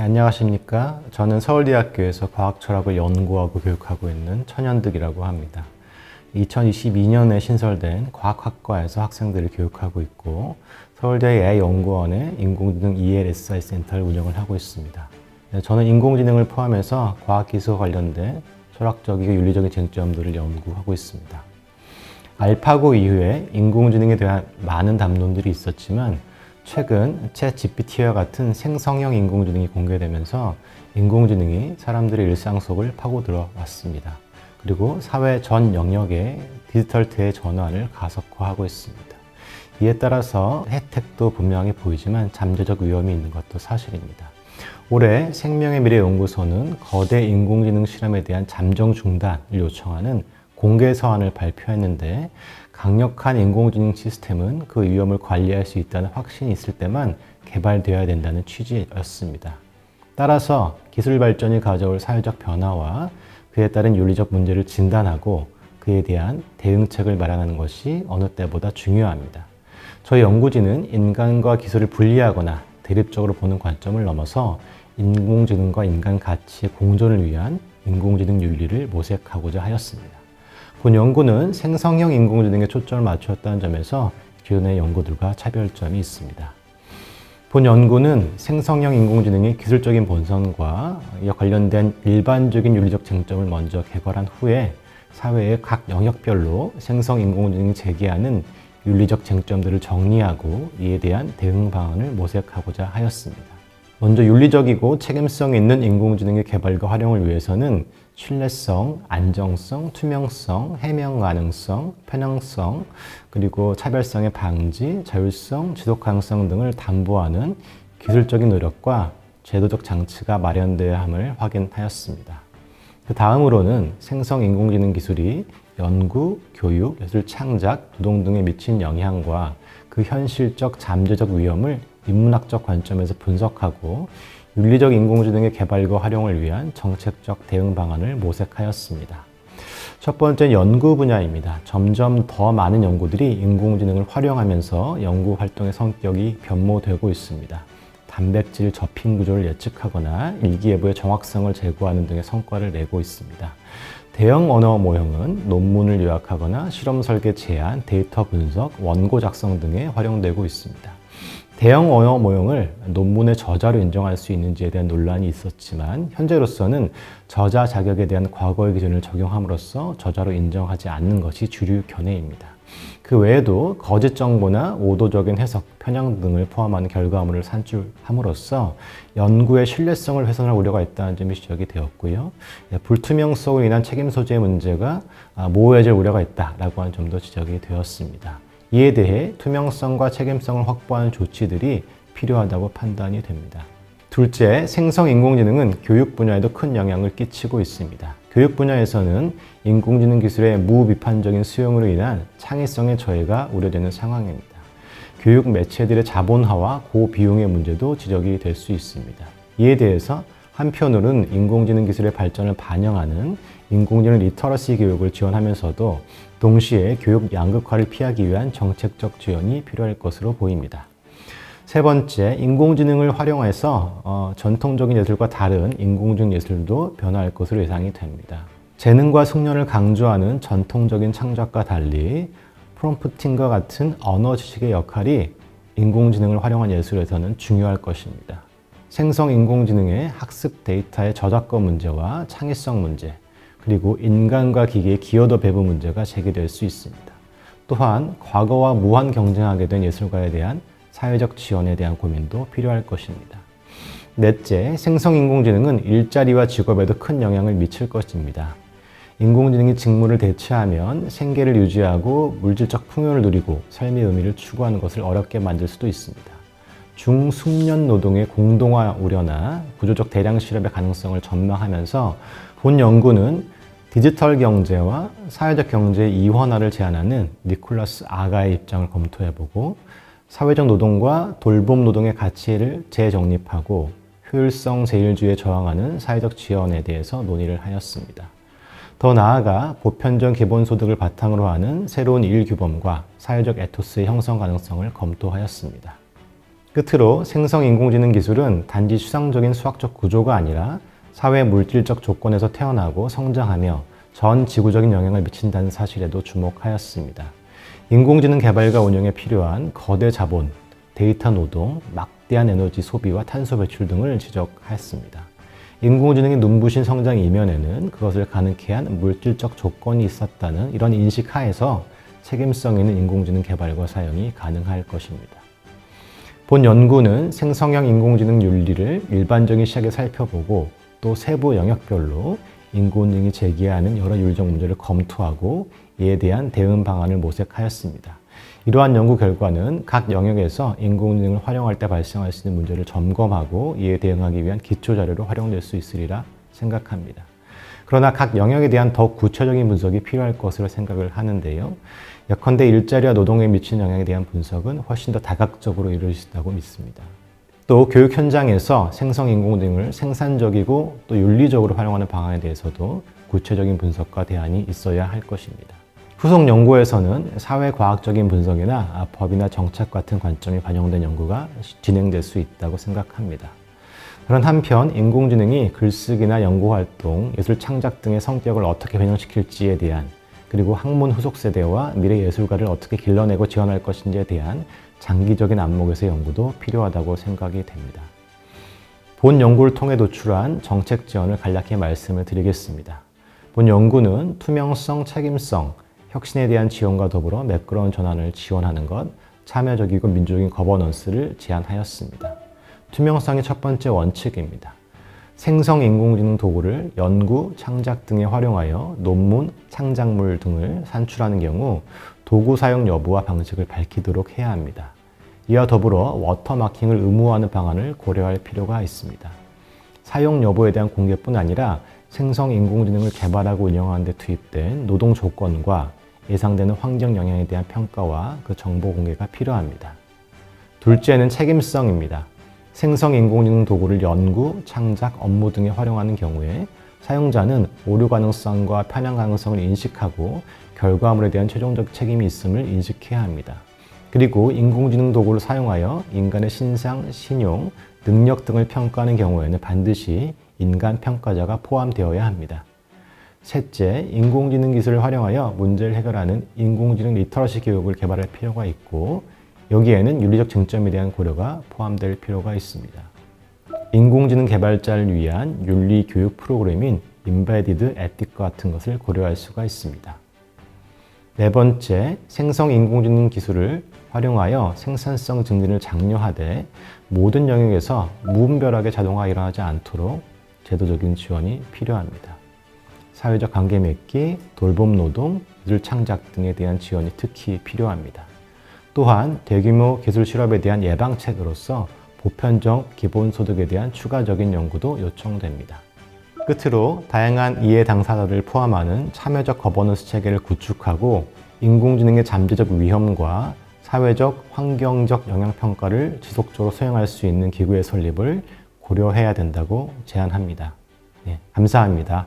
안녕하십니까. 저는 서울대학교에서 과학철학을 연구하고 교육하고 있는 천연득이라고 합니다. 2022년에 신설된 과학학과에서 학생들을 교육하고 있고 서울대 AI연구원의 인공지능 ELSI 센터를 운영을 하고 있습니다. 네, 저는 인공지능을 포함해서 과학기술 관련된 철학적이고 윤리적인 쟁점들을 연구하고 있습니다. 알파고 이후에 인공지능에 대한 많은 담론들이 있었지만 최근 챗 GPT와 같은 생성형 인공지능이 공개되면서 인공지능이 사람들의 일상 속을 파고들어 왔습니다. 그리고 사회 전 영역에 디지털 대전환을 가속화하고 있습니다. 이에 따라서 혜택도 분명히 보이지만 잠재적 위험이 있는 것도 사실입니다. 올해 생명의 미래 연구소는 거대 인공지능 실험에 대한 잠정 중단을 요청하는 공개 서한을 발표했는데 강력한 인공지능 시스템은 그 위험을 관리할 수 있다는 확신이 있을 때만 개발되어야 된다는 취지였습니다. 따라서 기술 발전이 가져올 사회적 변화와 그에 따른 윤리적 문제를 진단하고 그에 대한 대응책을 마련하는 것이 어느 때보다 중요합니다. 저희 연구진은 인간과 기술을 분리하거나 대립적으로 보는 관점을 넘어서 인공지능과 인간 가치의 공존을 위한 인공지능 윤리를 모색하고자 하였습니다. 본 연구는 생성형 인공지능에 초점을 맞추었다는 점에서 기존의 연구들과 차별점이 있습니다. 본 연구는 생성형 인공지능의 기술적인 본성과 이와 관련된 일반적인 윤리적 쟁점을 먼저 개괄한 후에 사회의 각 영역별로 생성 인공지능이 제기하는 윤리적 쟁점들을 정리하고 이에 대한 대응 방안을 모색하고자 하였습니다. 먼저 윤리적이고 책임성 있는 인공지능의 개발과 활용을 위해서는 신뢰성, 안정성, 투명성, 해명 가능성, 편향성, 그리고 차별성의 방지, 자율성, 지속 가능성 등을 담보하는 기술적인 노력과 제도적 장치가 마련되어야 함을 확인하였습니다. 그 다음으로는 생성 인공지능 기술이 연구, 교육, 예술 창작, 노동 등에 미친 영향과 그 현실적 잠재적 위험을 인문학적 관점에서 분석하고 윤리적 인공지능의 개발과 활용을 위한 정책적 대응 방안을 모색하였습니다. 첫 번째 연구 분야입니다. 점점 더 많은 연구들이 인공지능을 활용하면서 연구 활동의 성격이 변모되고 있습니다. 단백질 접힌 구조를 예측하거나 일기예보의 정확성을 제고하는 등의 성과를 내고 있습니다. 대형 언어 모형은 논문을 요약하거나 실험 설계 제안, 데이터 분석, 원고 작성 등에 활용되고 있습니다. 대형 언어 모형을 논문의 저자로 인정할 수 있는지에 대한 논란이 있었지만 현재로서는 저자 자격에 대한 과거의 기준을 적용함으로써 저자로 인정하지 않는 것이 주류 견해입니다. 그 외에도 거짓 정보나 오도적인 해석, 편향 등을 포함하는 결과물을 산출함으로써 연구의 신뢰성을 훼손할 우려가 있다는 점이 지적이 되었고요. 예, 불투명성으로 인한 책임 소재의 문제가 아, 모호해질 우려가 있다라고 하는 점도 지적이 되었습니다. 이에 대해 투명성과 책임성을 확보하는 조치들이 필요하다고 판단이 됩니다. 둘째, 생성 인공지능은 교육 분야에도 큰 영향을 끼치고 있습니다. 교육 분야에서는 인공지능 기술의 무비판적인 수용으로 인한 창의성의 저해가 우려되는 상황입니다. 교육 매체들의 자본화와 고비용의 문제도 지적이 될 수 있습니다. 이에 대해서 한편으로는 인공지능 기술의 발전을 반영하는 인공지능 리터러시 교육을 지원하면서도 동시에 교육 양극화를 피하기 위한 정책적 지원이 필요할 것으로 보입니다. 세 번째, 인공지능을 활용해서 어, 전통적인 예술과 다른 인공지능 예술도 변화할 것으로 예상이 됩니다. 재능과 숙련을 강조하는 전통적인 창작과 달리 프롬프팅과 같은 언어 지식의 역할이 인공지능을 활용한 예술에서는 중요할 것입니다. 생성 인공지능의 학습 데이터의 저작권 문제와 창의성 문제, 그리고 인간과 기계의 기여도 배분 문제가 제기될 수 있습니다. 또한 과거와 무한 경쟁하게 된 예술가에 대한 사회적 지원에 대한 고민도 필요할 것입니다. 넷째, 생성인공지능은 일자리와 직업에도 큰 영향을 미칠 것입니다. 인공지능이 직무를 대체하면 생계를 유지하고 물질적 풍요를 누리고 삶의 의미를 추구하는 것을 어렵게 만들 수도 있습니다. 중숙련 노동의 공동화 우려나 구조적 대량 실업의 가능성을 전망하면서 본 연구는 디지털 경제와 사회적 경제의 이원화를 제안하는 니콜라스 아가의 입장을 검토해보고 사회적 노동과 돌봄 노동의 가치를 재정립하고 효율성 제일주의에 저항하는 사회적 지원에 대해서 논의를 하였습니다. 더 나아가 보편적 기본소득을 바탕으로 하는 새로운 일규범과 사회적 에토스의 형성 가능성을 검토하였습니다. 끝으로 생성 인공지능 기술은 단지 추상적인 수학적 구조가 아니라 사회 물질적 조건에서 태어나고 성장하며 전 지구적인 영향을 미친다는 사실에도 주목하였습니다. 인공지능 개발과 운영에 필요한 거대 자본, 데이터 노동, 막대한 에너지 소비와 탄소 배출 등을 지적하였습니다. 인공지능의 눈부신 성장 이면에는 그것을 가능케 한 물질적 조건이 있었다는 이런 인식 하에서 책임성 있는 인공지능 개발과 사용이 가능할 것입니다. 본 연구는 생성형 인공지능 윤리를 일반적인 시각에 살펴보고 또 세부 영역별로 인공지능이 제기하는 여러 윤리적 문제를 검토하고 이에 대한 대응 방안을 모색하였습니다. 이러한 연구 결과는 각 영역에서 인공지능을 활용할 때 발생할 수 있는 문제를 점검하고 이에 대응하기 위한 기초 자료로 활용될 수 있으리라 생각합니다. 그러나 각 영역에 대한 더 구체적인 분석이 필요할 것으로 생각을 하는데요. 예컨대 일자리와 노동에 미치는 영향에 대한 분석은 훨씬 더 다각적으로 이루어질 수 있다고 믿습니다. 또 교육 현장에서 생성 인공지능을 생산적이고 또 윤리적으로 활용하는 방안에 대해서도 구체적인 분석과 대안이 있어야 할 것입니다. 후속 연구에서는 사회과학적인 분석이나 법이나 정책 같은 관점이 반영된 연구가 진행될 수 있다고 생각합니다. 그런 한편 인공지능이 글쓰기나 연구활동, 예술 창작 등의 성격을 어떻게 변형시킬지에 대한 그리고 학문 후속 세대와 미래 예술가를 어떻게 길러내고 지원할 것인지에 대한 장기적인 안목에서 연구도 필요하다고 생각이 됩니다. 본 연구를 통해 도출한 정책 지원을 간략히 말씀을 드리겠습니다. 본 연구는 투명성, 책임성, 혁신에 대한 지원과 더불어 매끄러운 전환을 지원하는 것, 참여적이고 민주적인 거버넌스를 제안하였습니다. 투명성이 첫 번째 원칙입니다. 생성 인공지능 도구를 연구, 창작 등에 활용하여 논문, 창작물 등을 산출하는 경우 도구 사용 여부와 방식을 밝히도록 해야 합니다. 이와 더불어 워터마킹을 의무화하는 방안을 고려할 필요가 있습니다. 사용 여부에 대한 공개뿐 아니라 생성 인공지능을 개발하고 운영하는 데 투입된 노동 조건과 예상되는 환경 영향에 대한 평가와 그 정보 공개가 필요합니다. 둘째는 책임성입니다. 생성 인공지능 도구를 연구, 창작, 업무 등에 활용하는 경우에 사용자는 오류 가능성과 편향 가능성을 인식하고 결과물에 대한 최종적 책임이 있음을 인식해야 합니다. 그리고 인공지능 도구를 사용하여 인간의 신상, 신용, 능력 등을 평가하는 경우에는 반드시 인간 평가자가 포함되어야 합니다. 셋째, 인공지능 기술을 활용하여 문제를 해결하는 인공지능 리터러시 교육을 개발할 필요가 있고 여기에는 윤리적 쟁점에 대한 고려가 포함될 필요가 있습니다. 인공지능 개발자를 위한 윤리 교육 프로그램인 인베디드 에틱 같은 것을 고려할 수가 있습니다. 네 번째, 생성 인공지능 기술을 활용하여 생산성 증진을 장려하되 모든 영역에서 무분별하게 자동화 일어나지 않도록 제도적인 지원이 필요합니다. 사회적 관계 맺기, 돌봄 노동, 기술 창작 등에 대한 지원이 특히 필요합니다. 또한 대규모 기술 실업에 대한 예방책으로서 보편적 기본소득에 대한 추가적인 연구도 요청됩니다. 끝으로 다양한 이해 당사자들을 포함하는 참여적 거버넌스 체계를 구축하고 인공지능의 잠재적 위험과 사회적, 환경적 영향평가를 지속적으로 수행할 수 있는 기구의 설립을 고려해야 된다고 제안합니다. 네, 감사합니다.